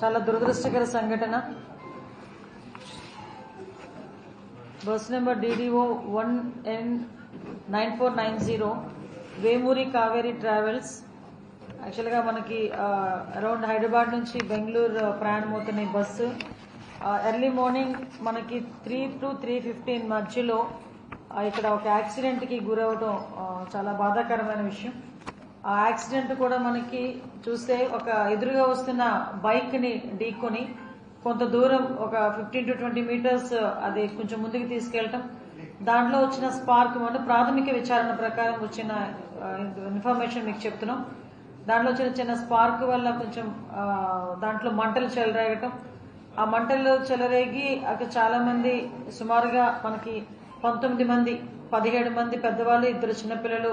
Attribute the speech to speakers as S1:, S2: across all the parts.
S1: చాలా దురదృష్టకర సంఘటన. Bus number DDO one N nine four nine zero Vemuri Kaveri travels. యాక్చువల్గా మనకి అరౌండ్ హైదరాబాద్ నుంచి బెంగళూరు ప్రయాణం అవుతున్న ఈ బస్సు. ఎర్లీ మార్నింగ్ మనకి త్రీ టు త్రీ ఫిఫ్టీన్ మధ్యలో ఇక్కడ ఒక యాక్సిడెంట్కి గురవడం చాలా బాధాకరమైన విషయం. ఆ యాక్సిడెంట్ కూడా మనకి చూస్తే ఒక ఎదురుగా వస్తున్న బైక్ని ఢీకొని కొంత దూరం ఒక ఫిఫ్టీన్ టు ట్వంటీ మీటర్స్ అది కొంచెం ముందుకు తీసుకెళ్ళటం. దాంట్లో వచ్చిన స్పార్క్ అంటే ప్రాథమిక విచారణ ప్రకారం వచ్చిన ఇన్ఫర్మేషన్ మీకు చెప్తున్నాం. దాంట్లో వచ్చిన చిన్న స్పార్క్ వల్ల కొంచెం దాంట్లో మంటలు చెలరేగటం. ఆ మంటలు చెలరేగి అక్కడ చాలా మంది సుమారుగా మనకి పంతొమ్మిది మంది పదిహేడు మంది పెద్దవాళ్ళు ఇద్దరు చిన్నపిల్లలు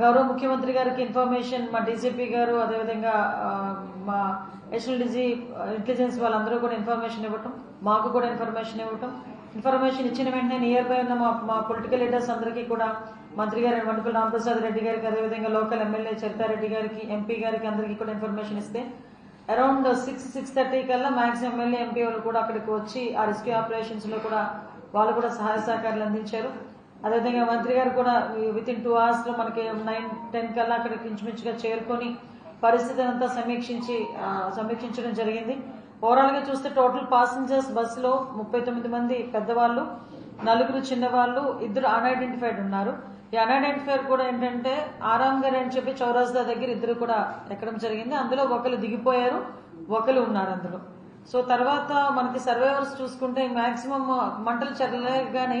S1: గౌరవ ముఖ్యమంత్రి గారికి ఇన్ఫర్మేషన్ మా డీజీపీ గారు అదేవిధంగా మా నేషనల్ డిజీ ఇంటెలిజెన్స్ వాళ్ళందరూ కూడా ఇన్ఫర్మేషన్ ఇవ్వటం మాకు కూడా ఇన్ఫర్మేషన్ ఇవ్వటం. ఇన్ఫర్మేషన్ ఇచ్చిన వెంటనే నియర్ బై ఉన్న మా మా పొలిటికల్ లీడర్స్ అందరికీ కూడా మంత్రి గారు వండుకుల రామప్రసాద్ రెడ్డి గారికి అదేవిధంగా లోకల్ ఎమ్మెల్యే చరితారెడ్డి గారికి ఎంపీ గారికి అందరికీ కూడా ఇన్ఫర్మేషన్ ఇస్తే అరౌండ్ సిక్స్ సిక్స్ థర్టీ కల్లా మ్యాక్సిమం ఎమ్మెల్యే ఎంపీ వాళ్ళు కూడా అక్కడికి వచ్చి ఆ రెస్క్యూ ఆపరేషన్స్లో కూడా వాళ్ళు కూడా సహాయ సహకారాలు అందించారు. అదేవిధంగా మంత్రి గారు కూడా విత్ ఇన్ టూ అవర్స్లో మనకి నైన్ టెన్ కల్లా అక్కడికి ఇంచుమించుగా చేరుకొని పరిస్థితిని అంతా సమీక్షించి సమీక్షించడం జరిగింది. ఓవరాల్గా చూస్తే టోటల్ పాసింజర్స్ బస్సులో ముప్పై తొమ్మిది మంది పెద్దవాళ్ళు నలుగురు చిన్నవాళ్ళు ఇద్దరు అన్ఐడెంటిఫైడ్ ఉన్నారు. ఈ అన్ఐడెంటిఫైడ్ కూడా ఏంటంటే ఆరామ్ గారు అని చెప్పి చౌరాస్దా దగ్గర ఇద్దరు కూడా ఎక్కడం జరిగింది. అందులో ఒకరు దిగిపోయారు ఒకరు ఉన్నారు అందులో. సో తర్వాత మనకి సర్వైవర్స్ చూసుకుంటే మాక్సిమం మంటలు చెరలేగానే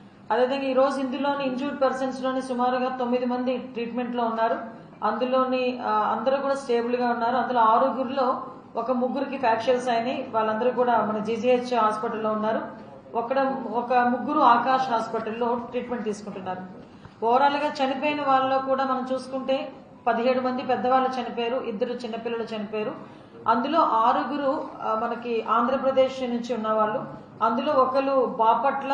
S1: అదేవిధంగా ఈ రోజు ఇందులోని ఇంజూర్డ్ పర్సన్స్లోని సుమారుగా తొమ్మిది మంది ట్రీట్మెంట్లో ఉన్నారు. అందులోని అందరూ కూడా స్టేబుల్గా ఉన్నారు. అందులో ఆరుగురిలో ఒక ముగ్గురికి ఫ్రాక్చర్స్ అయినాయి. వాళ్ళందరూ కూడా మన జీజీహెచ్ హాస్పిటల్లో ఉన్నారు. ఒక ఒక ముగ్గురు ఆకాష్ హాస్పిటల్లో ట్రీట్మెంట్ తీసుకుంటున్నారు. ఓవరాల్గా చనిపోయిన వాళ్ళలో కూడా మనం చూసుకుంటే పదిహేడు మంది పెద్దవాళ్ళు చనిపోయారు ఇద్దరు చిన్నపిల్లలు చనిపోయారు. అందులో ఆరుగురు మనకి ఆంధ్రప్రదేశ్ నుంచి ఉన్నవాళ్ళు. అందులో ఒకరు Bapatla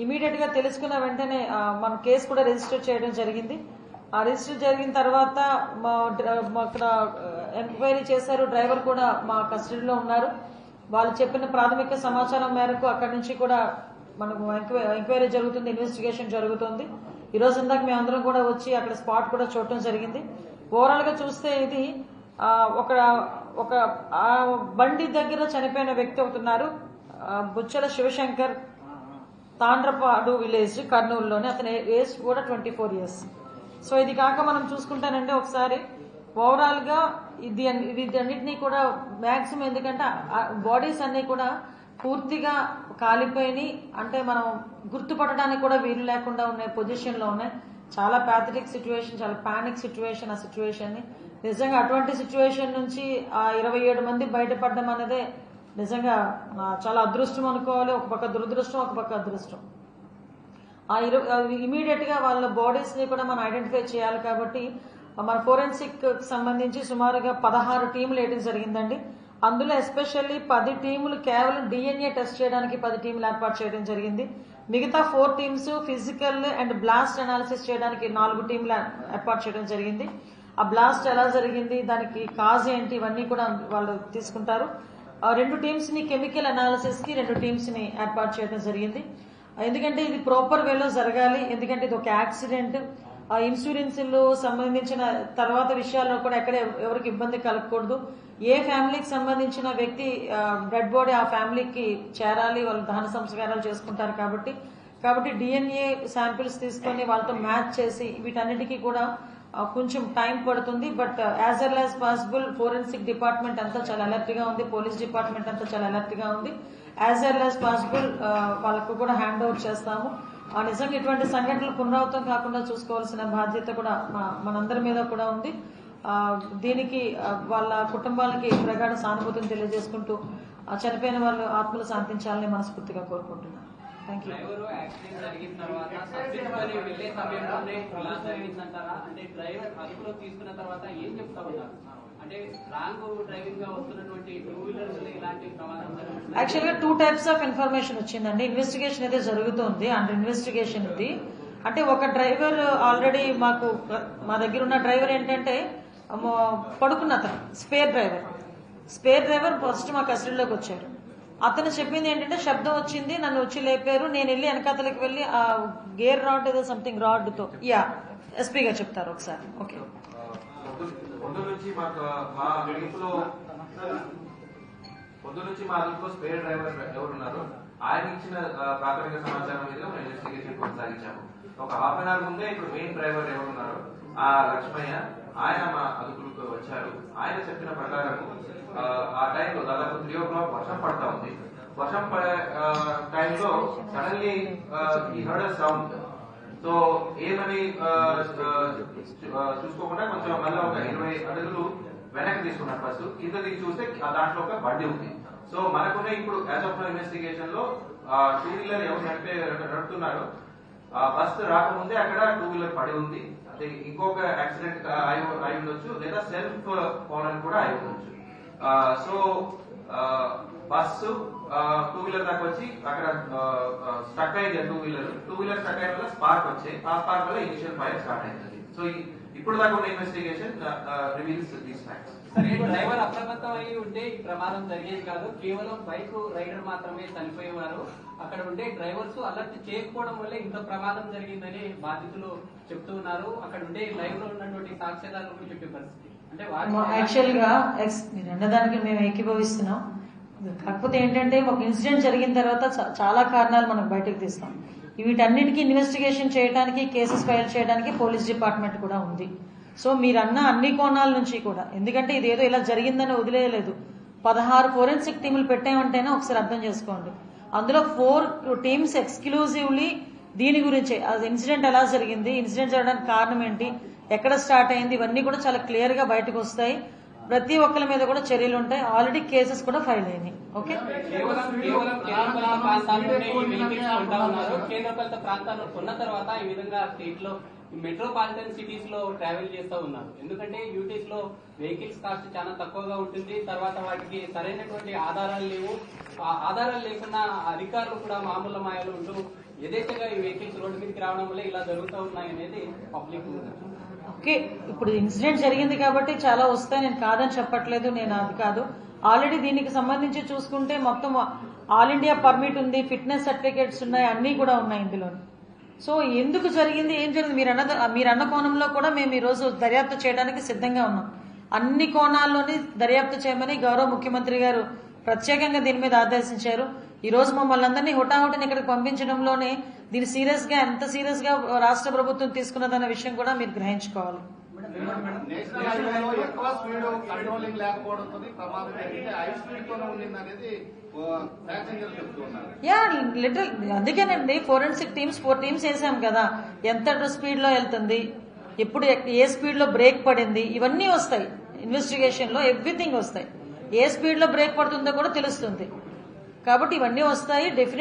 S1: ఇమీడియట్గా తెలుసుకున్న వెంటనే మన కేసు కూడా రిజిస్టర్ చేయడం జరిగింది. ఆ రిజిస్టర్ జరిగిన తర్వాత మా అక్కడ ఎంక్వైరీ చేశారు. డ్రైవర్ కూడా మా కస్టడీలో ఉన్నారు. వాళ్ళు చెప్పిన ప్రాథమిక సమాచారం మేరకు అక్కడి నుంచి కూడా మనకు ఎంక్వై- ఎంక్వైరీ జరుగుతుంది ఇన్వెస్టిగేషన్ జరుగుతుంది. ఈ రోజు ఇందాక మేము అందరం కూడా వచ్చి అక్కడ స్పాట్ కూడా చూడటం జరిగింది. ఓవరాల్గా చూస్తే ఇది ఒక ఒక బండి దగ్గర చనిపోయిన వ్యక్తి అవుతున్నారు బుచ్చల శివశంకర్ తాండ్రపాడు విలేజ్ కర్నూలులోనే. అతని ఏజ్ కూడా ట్వంటీ ఫోర్ ఇయర్స్ సో ఇది కాక మనం చూసుకుంటానంటే ఒకసారి. ఓవరాల్గా ఇది వీటన్నిటినీ కూడా మ్యాక్సిమం ఎందుకంటే బాడీస్ అన్ని కూడా పూర్తిగా కాలిపోయి అంటే మనం గుర్తుపట్టడానికి కూడా వీలు లేకుండా ఉన్న పొజిషన్లో ఉన్నాయి. చాలా ప్యాథటిక్ సిచ్యువేషన్ చాలా పానిక్ సిచ్యువేషన్ ఆ సిచ్యువేషన్ని నిజంగా అటువంటి సిచ్యువేషన్ నుంచి ఆ ఇరవై ఏడు మంది బయటపడడం అనేదే నిజంగా చాలా అదృష్టం అనుకోవాలి ఒక పక్క దురదృష్టం ఒక పక్క అదృష్టం. ఆ ఇమీడియట్గా వాళ్ళ బాడీస్ని కూడా మనం ఐడెంటిఫై చేయాలి కాబట్టి మన ఫోరెన్సిక్ సంబంధించి సుమారుగా పదహారు టీములు వేయడం జరిగిందండి. అందులో ఎస్పెషల్లీ పది టీములు కేవలం డిఎన్ఏ టెస్ట్ చేయడానికి పది టీములు ఏర్పాటు చేయడం జరిగింది. మిగతా four teams physical and blast analysis చేయడానికి నాలుగు టీంలు ఏర్పాటు చేయడం జరిగింది. ఆ బ్లాస్ట్ ఎలా జరిగింది దానికి కాజ్ ఏంటి ఇవన్నీ కూడా వాళ్ళు తీసుకుంటారు. రెండు టీమ్స్ని కెమికల్ అనాలిసిస్కి రెండు టీమ్స్ని ఏర్పాటు చేయడం జరిగింది. ఎందుకంటే ఇది ప్రాపర్ వేలో జరగాలి. ఎందుకంటే ఇది ఒక యాక్సిడెంట్ ఆ ఇన్సూరెన్స్ సంబంధించిన తర్వాత విషయాల్లో కూడా ఎక్కడ ఎవరికి ఇబ్బంది కలగకూడదు. ఏ ఫ్యామిలీకి సంబంధించిన వ్యక్తి డెడ్ బాడీ ఆ ఫ్యామిలీకి చేరాలి వాళ్ళు దహన సంస్కారాలు చేసుకుంటారు కాబట్టి. కాబట్టి డిఎన్ఏ శాంపిల్స్ తీసుకొని వాళ్ళతో మ్యాచ్ చేసి వీటన్నిటికీ కూడా కొంచెం టైం పడుతుంది బట్ యాజ్ ఎల్ యాజ్ పాసిబుల్ ఫోరెన్సిక్ డిపార్ట్మెంట్ అంతా చాలా అలర్ట్గా ఉంది పోలీస్ డిపార్ట్మెంట్ అంతా చాలా అలర్ట్గా ఉంది. యాజ్ ఎల్ యాజ్ పాసిబుల్ వాళ్ళకు కూడా హ్యాండ్ ఓవర్ చేస్తాము. ఆ నిజంగా ఇటువంటి సంఘటనలు పునరావృతం కాకుండా చూసుకోవాల్సిన బాధ్యత కూడా మా- మనందరి మీద కూడా ఉంది. దీనికి వాళ్ళ కుటుంబాలకి ప్రగాఢ సానుభూతిని తెలియజేసుకుంటూ చనిపోయిన వాళ్ళు ఆత్మలు శాంతించాలని మనస్ఫూర్తిగా కోరుకుంటున్నాను.
S2: డ్రైవర్ యాక్సిడెంట్ జరిగిన తర్వాత తప్పించుకొని వెళ్ళే సమయంలోనే ఇలా జరిగిందంటారా? అంటే డ్రైవర్ అదుపులో తీసుకున్న తర్వాత ఏం చెప్తా ఉన్నారు అంటే రాంగ్ డ్రైవింగ్గా వస్తున్నటువంటి టూ వీలర్స్ ఇలాంటి ప్రమాదం
S1: యాక్చువల్గా టూ టైప్స్ ఆఫ్ ఇన్ఫర్మేషన్ వచ్చిందండి. ఇన్వెస్టిగేషన్ అయితే జరుగుతుంది. అండ్ ఇన్వెస్టిగేషన్ ఇది. అంటే ఒక డ్రైవర్ ఆల్రెడీ మాకు మా దగ్గర ఉన్న డ్రైవర్ ఏంటంటే పడుకున్న అతను. Spare driver spare driver first మా కస్టడీలోకి వచ్చారు. అతను చెప్పింది ఏంటంటే శబ్దం వచ్చింది నన్ను వచ్చి లేపారు నేను వెళ్ళి వెనకాతలకి వెళ్ళి ఆ గేర్ రాడ్ ఏదో సంథింగ్ రాడ్తో. యా ఎస్పీ గారు చెప్తారు ఒకసారి. ఓకే
S3: పొద్దు నుంచి మాకు మా అదుపులో పొద్దు నుంచి మా స్పేర్ డ్రైవర్ ఎవరున్నారు ఆయన ఇచ్చిన ప్రాథమిక సమాచారం మీద మేము ఇన్వెస్టిగేషన్ కొనసాగించాము ఒక హాఫ్ అన్ అవర్ ముందే ఇప్పుడు మెయిన్ డ్రైవర్ ఎవరున్నారు ఆ లక్ష్మయ్య ఆయన మా అదుపులకు వచ్చారు ఆయన చెప్పిన ప్రకారం ఆ, టైంలో దాదాపు త్రీ ఓ క్లాక్ వర్షం పడతా ఉంది. వర్షం పడే టైంలో సడన్లీ ఈ హర్డ్ సౌండ్ సో ఏమని చూసుకోకుండా కొంచెం మళ్ళీ ఒక ఇరవై అడుగులు వెనక్కి తీసుకున్నారు ఫస్ట్ కింద దిగి చూస్తే దాంట్లో ఒక బండి ఉంది. సో మనకున్న ఇప్పుడు యాజ్ ఆఫ్ ఇన్వెస్టిగేషన్లో టూ వీలర్ ఎవరు నడిపే నడుపుతున్నారు ఆ బస్ రాకముందే అక్కడ టూ వీలర్ పడి ఉంది. అదే ఇంకొక యాక్సిడెంట్ అయి ఉండొచ్చు లేదా సెల్ఫ్ ఫోన్ అని కూడా అయి ఉండొచ్చు. సో బస్సు టూ వీలర్ దాకా వచ్చి అక్కడ స్టక్ అయింది two wheeler two wheeler stuck అయిన వల్ల స్పార్క్ వచ్చాయి ఆ స్పార్క్ వల్ల ఇనిషియల్ ఫైర్ స్టార్ట్ అయింది సో ఇప్పుడు దాకా ఉన్న investigation reveals these facts
S2: driver అప్రమత్తం అయి ఉంటే ఈ ప్రమాదం జరిగేది కాదు. కేవలం బైక్ రైడర్ మాత్రమే చనిపోయేవారు అక్కడ ఉండే డ్రైవర్స్ అలర్ట్ చేయకపోవడం వల్ల ఇంత ప్రమాదం జరిగిందని బాధితులు చెప్తూ ఉన్నారు అక్కడ ఉండే లైవ్లో ఉన్నటువంటి సాక్ష్యాధారాలు చెప్పే పరిస్థితి.
S1: యాక్చువల్గా ఎక్స్ మీరు అన్నదానికి మేము ఏకీభవిస్తున్నాం. కాకపోతే ఏంటంటే ఒక ఇన్సిడెంట్ జరిగిన తర్వాత చాలా కారణాలు మనం బయటకు తీస్తాం. వీటన్నిటికీ ఇన్వెస్టిగేషన్ చేయడానికి కేసెస్ ఫైల్ చేయడానికి పోలీస్ డిపార్ట్మెంట్ కూడా ఉంది. సో మీరన్న అన్ని కోణాల నుంచి కూడా. ఎందుకంటే ఇది ఏదో ఇలా జరిగిందని వదిలేయలేదు. పదహారు ఫోరెన్సిక్ టీములు పెట్టామంటేనే ఒకసారి అర్థం చేసుకోండి. అందులో ఫోర్ టీమ్స్ ఎక్స్క్లూజివ్లీ దీని గురించే. అది ఇన్సిడెంట్ ఎలా జరిగింది? ఇన్సిడెంట్ జరగడానికి కారణం ఏంటి? ఎక్కడ స్టార్ట్ అయింది ఇవన్నీ కూడా చాలా క్లియర్గా బయటకు వస్తాయి. ప్రతి ఒక్కరి మీద కూడా చర్యలు ఉంటాయి. ఆల్రెడీ కేసెస్ కూడా ఫైల్ అయినాయి. ఓకే
S2: కేంద్రపాలిత ఉన్నారు. ప్రాంతాల్లో కొన్న తర్వాత ఈ విధంగా స్టేట్లో మెట్రోపాలిటన్ సిటీస్లో ట్రావెల్ చేస్తూ ఉన్నారు. ఎందుకంటే యూటీస్లో వెహికల్స్ కాస్ట్ చాలా తక్కువగా ఉంటుంది. తర్వాత వాటికి సరైనటువంటి ఆధారాలు లేవు. ఆ ఆధారాలు లేకుండా అధికారులు కూడా మామూలు మాయలు ఉంటూ యథేచ్ఛగా ఈ వెహికల్స్ రోడ్డు మీదకి రావడం వల్ల ఇలా జరుగుతూ పబ్లిక్
S1: ఓకే ఇప్పుడు ఇన్సిడెంట్ జరిగింది కాబట్టి చాలా వస్తాయి నేను కాదని చెప్పట్లేదు నేను అది కాదు. ఆల్రెడీ దీనికి సంబంధించి చూసుకుంటే మొత్తం ఆల్ ఇండియా పర్మిట్ ఉంది ఫిట్నెస్ సర్టిఫికేట్స్ ఉన్నాయి అన్ని కూడా ఉన్నాయి ఇందులో సో ఎందుకు జరిగింది ఏం జరిగింది మీరు అన్న మీరు అన్న కోణంలో కూడా మేము ఈ రోజు దర్యాప్తు చేయడానికి సిద్ధంగా ఉన్నాం. అన్ని కోణాల్లోని దర్యాప్తు చేయమని గౌరవ ముఖ్యమంత్రి గారు ప్రత్యేకంగా దీని మీద ఆదేశించారు. ఈ రోజు మమ్మల్ని అందరినీ హుటాహుటిని ఇక్కడికి పంపించడంలోనే దీన్ని సీరియస్గా ఎంత సీరియస్గా రాష్ట్ర ప్రభుత్వం తీసుకున్నదన్న విషయం కూడా మీరు గ్రహించుకోవాలి. యా లిటరల్ అందుకేనండి ఫోరెన్సిక్ టీమ్స్ ఫోర్ టీమ్స్ వేసాం కదా. ఎంత స్పీడ్లో వెళ్తుంది? ఎప్పుడు ఏ స్పీడ్లో బ్రేక్ పడింది? ఇవన్నీ వస్తాయి. ఇన్వెస్టిగేషన్లో ఎవ్రీథింగ్ వస్తాయి. ఏ స్పీడ్లో బ్రేక్ పడుతుందో కూడా తెలుస్తుంది. కాబట్టి ఇవన్నీ వస్తాయి. డెఫినెట్